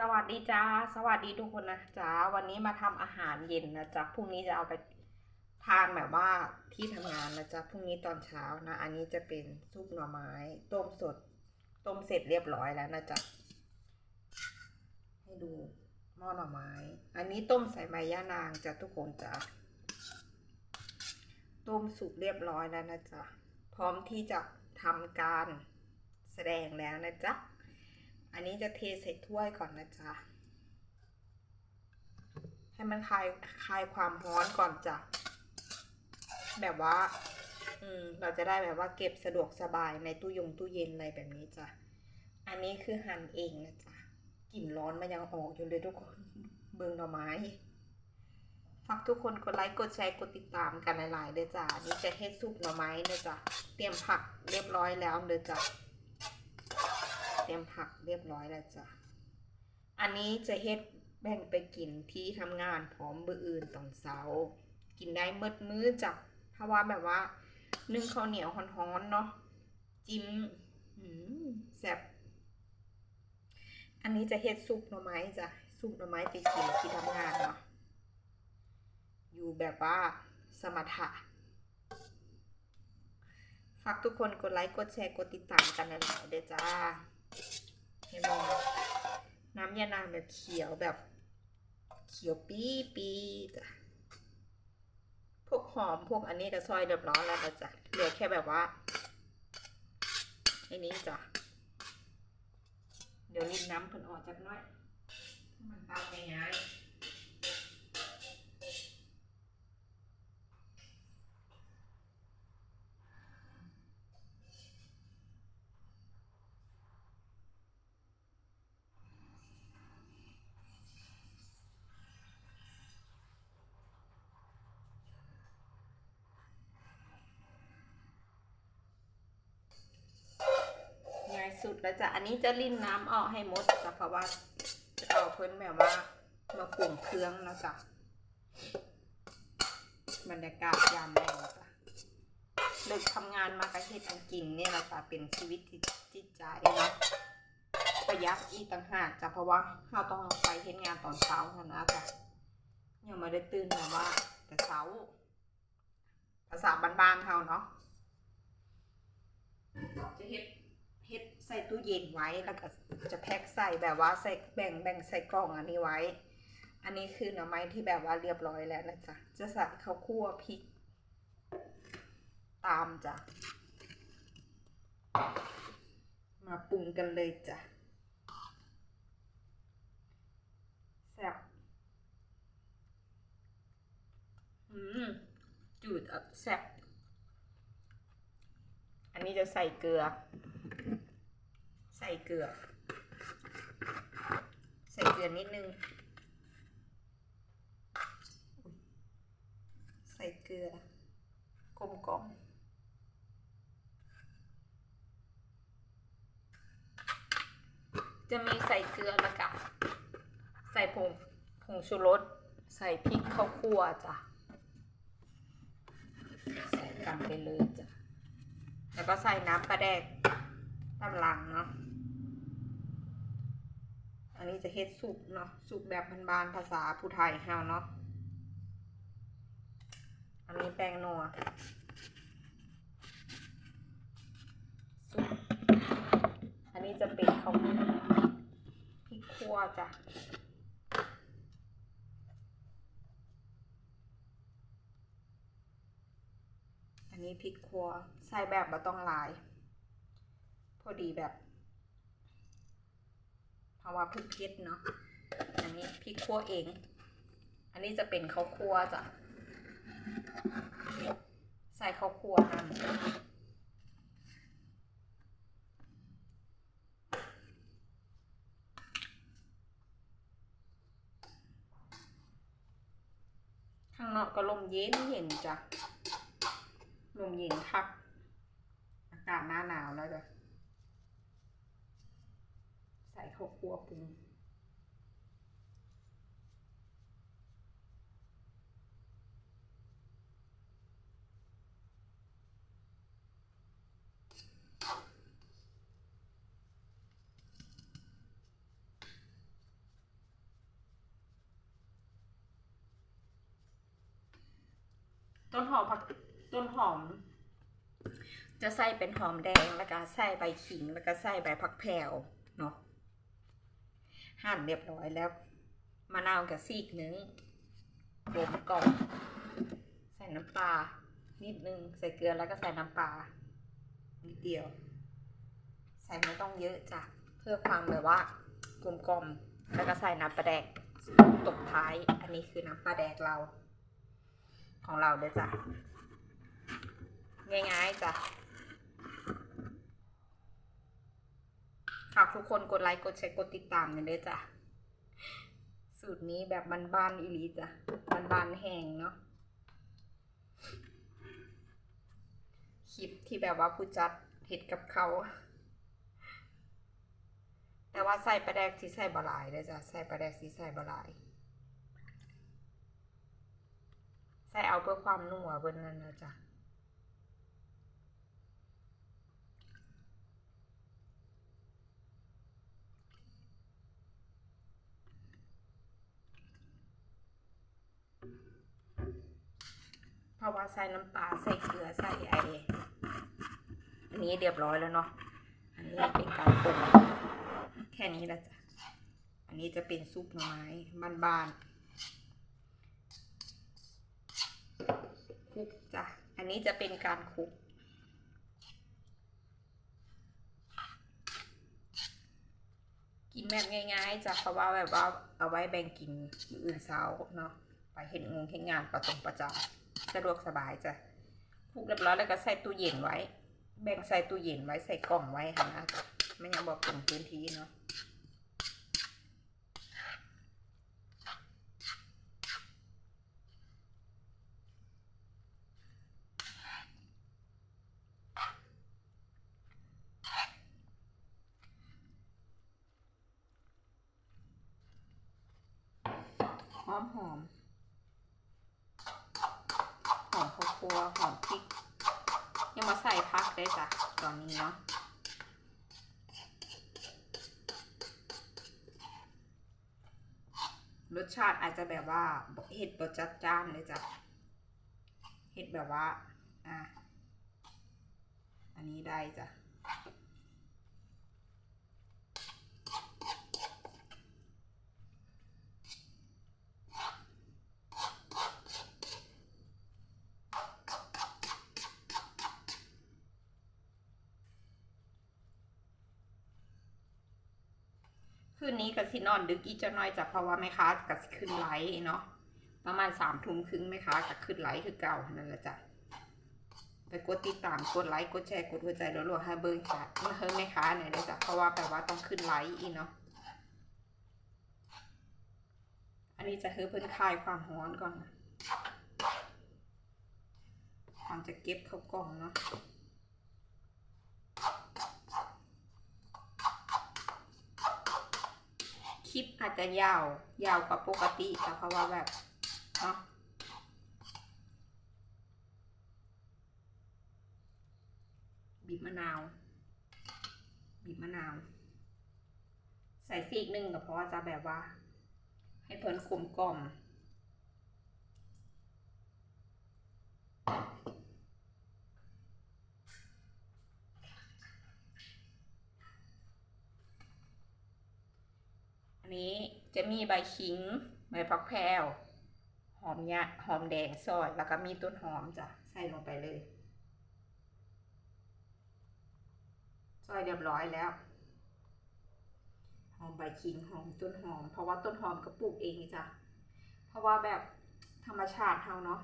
สวัสดีจ้า สวัสดีทุกคนนะจ้าวันนี้มาทำอาหารเย็นนะจ๊ะพรุ่งนี้จะเอาไปทานแบบว่าที่ทำงานนะจ๊ะพรุ่งนี้ตอนเช้านะ อันนี้จะเป็นซุปหน่อไม้ ต้มสด ต้มเสร็จเรียบร้อยแล้วนะจ๊ะให้ดูหม้อหน่อไม้ อันนี้ต้มใส่ใบย่านางจ้ะทุกคนจ้ะต้มสุกเรียบร้อยแล้วนะจ๊ะพร้อมที่จะทำการแสดงแล้วนะจ๊ะ อันนี้จะเทใส่ถ้วยก่อนนะจ๊ะ ให้มันคลายคลายความร้อนก่อนจ้ะ แบบว่า อืม เราจะได้แบบว่าเก็บสะดวกสบายในตู้ยงตู้เย็นอะไรแบบนี้จ้ะ อันนี้คือหั่นเองนะจ๊ะ กลิ่นร้อนมันยังออกอยู่เลยทุกคน เบิงหน่อไม้ฝากทุกคนกดไลค์กดแชร์กดติดตามกันหลายๆเด้อจ้ะนี่จะเฮ็ดซุปหน่อไม้เด้อจ้ะเตรียมผักเรียบร้อยแล้วเด้อจ้ะ เตรียมผักเรียบร้อยแล้วจ้ะ อันนี้จะเฮ็ดแบ่งไปกินที่ทำงานพร้อมมื้ออื่นตอนเช้า กินได้เมื่อมื้อจ้ะเพราะว่าแบบว่า นึ่งข้าวเหนียวฮ้อนๆเนาะจิ้มอืมแซ่บอันนี้จะเฮ็ดซุปหน่อไม้จ้ะซุปหน่อไม้ไปกินที่ทำงานเนาะอยู่แบบว่าสมถะฝากทุกคนกดไลค์ กดแชร์ กดติดตามกันหลายๆเด้อจ้า เห็นไหมน้ำยานางแบบเขียวแบบ เขียวปี๊ปี๊จ้ะพวกหอมพวกอันนี้ก็ซอยเรียบร้อยแล้วจ้ะเหลือแค่แบบว่าไอ้นี้จ้ะเดี๋ยวรินน้ำเพิ่นออกจากหน้อย มันตามง่ายๆ สุดแล้วจ้ะ อันนี้จะรินน้ำออกให้หมดจ้ะเพราะว่าจะเอาเพิ่นแบบว่ามาปรุงเครื่องนะจ๊ะบรรยากาศยามแรงจ้ะเลิกทำงานมากระเฮ็ดอันกินเนี่ยแหละจ้ะเป็นชีวิตที่จิตใจเนาะประหยัดอีต่างหากจ้ะเพราะว่าเราต้องไปเฮ็ดงานตอนเช้าเท่านั้นจ้ะยังไม่ได้ตื่นแบบว่า แต่เช้า ภาษาบ้านๆเท่าเนาะจะเฮ็ด ตู้เย็นไว้แล้วก็จะแพ็คใส่แบบว่าใส่แบ่งแบ่งใส่กล่องอันนี้ไว้ อันนี้คือหน่อไม้ที่แบบว่าเรียบร้อยแล้วนะจ๊ะจะใส่ข้าวคั่วพริก ตามจ้ะมาปรุงกันเลยจ้ะแซ่บอืมจืดอะแซ่บอันนี้จะใส่เกลือ ใส่เกลือ ใส่เกลือนิดนึง ใส่เกลือกลมกล่อมจะมีใส่เกลือแล้วก็ใส่ผงผงชูรส ใส่พริกข้าวคั่วจ้ะ ใส่กันไปเลยจ้ะ แล้วก็ใส่น้ำปลาแดกตำลังเนาะ นนี้จะเฮ็ดสุกเนาะสุกแบบบานๆภาษาผู้ไทยเฮาเนาะอันนี้แป้งนัวสุกอันนี้จะเป็นข้าวพริกคั่วจ้ะอันนี้พริกครัวใส่แบบบ่ต้องหลาย พอดีแบบ ราะว่าเพิ่งเพ็ดเนาะอันนี้พริกครัวเอง อันนี้จะเป็นข้าวคั่วจ้ะใส่ข้าวคั่วนั่นข้างนอกก็ลมเย็นเย็นจ้ะลมเย็นคัก อากาศหน้าหนาวแล้วจ้ะ ใส่เข้าครัวปรุงต้นหอมผักต้นหอม จะใส่เป็นหอมแดงแล้วก็ใส่ใบขิงแล้วก็ใส่ใบผักแพรวเนาะ หั่นเรียบร้อยแล้วมะนาวกับซีกหนึ่งรวมกล่อมใส่น้ำปลานิดนึง ใส่เกลือแล้วก็ใส่น้ำปลานิดเดียว ใส่ไม่ต้องเยอะจ้ะเพื่อความแบบว่ากลมกล่อมแล้วก็ใส่น้ำปลาแดกตบท้าย อันนี้คือน้ำปลาแดกเรา ของเราเด้อจ้ะง่ายๆจ้ะ ฝากทุกคนกดไลค์กดแชร์กดติดตามกันด้วยจ้ะ สูตรนี้แบบบ้านๆอีหลีจ้ะบ้านๆแห้งเนาะคลิปที่แบบว่าผู้จัดเห็ดกับเขา แต่ว่าใส่ปลาแดกที่ใส่บะหลายเลยจ้ะใส่ปลาแดกที่ใส่บะหลายใส่เอาเพื่อความนัวเบนนั้นนะจ๊ะ ราะว่าใส่น้ำปลาใส่เกลือใส่ไออันนี้เรียบร้อยแล้วเนาะอันนี้เป็นการปรุงแค่นี้แหละจ้ะอันนี้จะเป็นซุปหน่อไม้บ้านๆคลุกจ้ะอันนี้จะเป็นการคลุกกินแบบง่ายๆจ้ะเพราะว่าแบบว่าเอาไว้แบ่งกินมื้ออื่นเช้าเนาะไปเห็นงงเห็นงานประจงประจำ สะดวกสบายจ้ะผูกเรียบร้อยแล้วก็ใส่ตู้เย็นไว้ แบ่งใส่ตู้เย็นไว้ใส่กล่องไว้ค่ะนะไม่งั้นบอกถึงพื้นที่เนาะ หอมหอม ห ตัวหอมพริก ยังมาใส่พักได้จ้ะตอนนี้เนาะรสชาติอาจจะแบบว่าเห็ดบดจัดจ้านเลยจ้ะเห็ดแบบว่า อะอันนี้ได้จ้ะ คืนนี้กับสินอนดึกอีกจะน้อยจ้ะเพราะว่าแม่ค้ากับขึ้นไลฟ์เนาะประมาณสามทุ่มครึ่งแม่ค้ากับขึ้นไลฟ์คือเก่านั่นแหละจ้ะไปกดติดตามกดไลค์กดแชร์กดหัวใจรัวๆให้เบิร์ค่ะมาเฮิร์แม่ค้าหน่อยได้จ้ะเพราะว่าแปลว่าต้องขึ้นไลฟ์อีกเนาะอันนี้จะเฮิร์เพิ่นคลายความร้อนก่อนนะความจะเก็บเข้ากล่องเนาะ ลิปอาจจะยาว ยาวกว่าปกติแต่เพราะว่าแบบเนาะบีบมะนาว บีบมะนาว ใส่ซีกหนึ่งก็เพราะว่าจะแบบว่า ให้เพิ่นกลมกล่อม อันนี้ จะมีใบขิงใบผักแพรวหอมยะหอมแดงซอย แล้วก็มีต้นหอมจ้ะใส่ลงไปเลยซอยเรียบร้อยแล้ว หอมใบขิงหอมต้นหอม เพราะว่าต้นหอมก็ปลูกเองจ้ะเพราะว่าแบบธรรมชาติเฮาเนาะ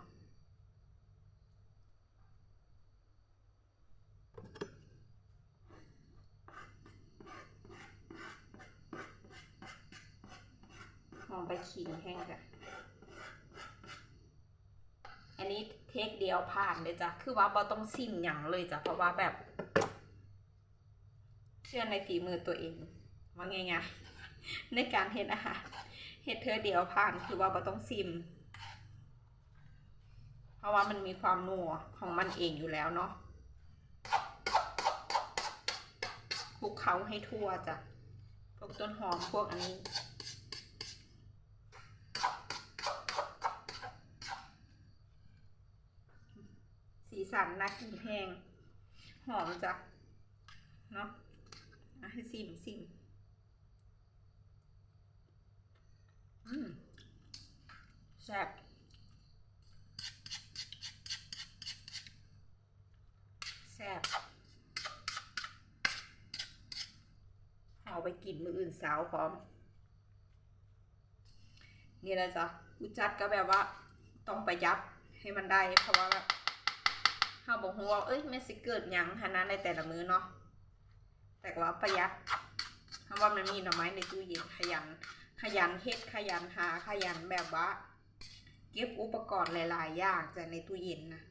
หอมใบ ขิงแห้งจ้ะ อันนี้เทคเดียวผ่านเลยจ้ะ คือว่าบอต้องซิมอย่างเลยจ้ะ เพราะว่าแบบ เชื่อในฝีมือตัวเองว่าไงไงในการเฮ็ดอาหารเฮ็ดเธอเดียวผ่านคือว่าบอต้องซิม เพราะว่ามันมีความนัวของมันเองอยู่แล้วเนาะคลุกเคล้าให้ทั่วจ้ะ พวกต้นหอมพวกอันนี้ สันน่ากินแห้งหอมจ้ะเนาะอะให้ซิมซิมอืมแซ่บแซ่บเอาไปกินมืออื่นสาวพร้อม นี่แหละจ้ะกูจัดก็แบบว่าต้องประยัดให้มันได้เพราะว่าแบบ เขาบอกว่าเอ้ยไม่สิเกิดหยังฮะนะในแต่ละมื้อเนาะแต่ว่าประหยัดเพราะว่ามันมีหน่อไม้ในตู้เย็นขยัน ขยันเฮ็ดขยันหาขยันแบบว่า เก็บอุปกรณ์หลาย ๆ อย่างจากในตู้เย็นนะ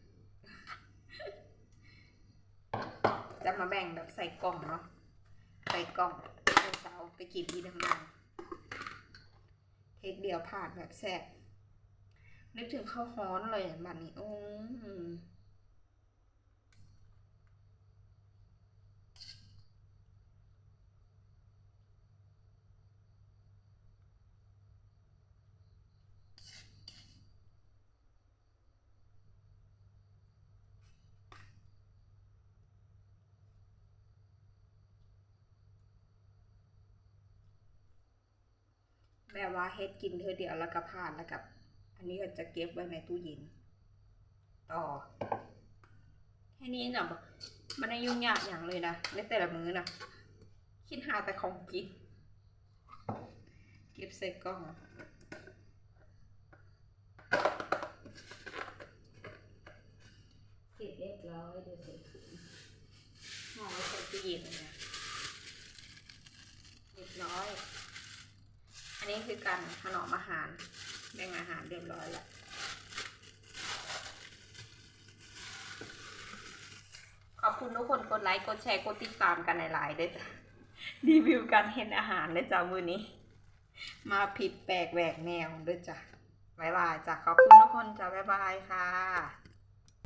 จะมาแบ่งแบบใส่กล่องเนาะใส่กล่องเป็นเสาไปกินที่ทำงานเทคเดียวผ่านแบบแซ่บนึกถึงข้าวฮ้อนเลยอะบัดนี้โอ้ แบบว่าเฮ็ดกินเธอเดียวแล้วก็ผ่านแล้วกับ อันนี้ก็จะเก็บไว้ในตู้เย็นต่อแค่นี้น่ะมันไม่ยุ่งยากอย่างเลยนะในแต่ละมื้อนะคิดหาแต่ของกินเก็บใส่กล่องเสร็จเรียบร้อยดูสิห่อไว้ใส่ตู้เย็นเลยนะเรียบร้อย อั นี้คือการถนอมอาหารแบ่งอาหารเรียบร้อยแล้วขอบคุณทุกคนกดไลค์กดแชร์กดติดตามกันหลายๆด้วยจ้ะรีวิวการเห็นอาหารด้วยจ้ะมือนี้ มาผิดแปลกแหวกแนวด้วยจ้ะบายบายจ้ะขอบคุณทุกคนจ้ะบายบายค่ะ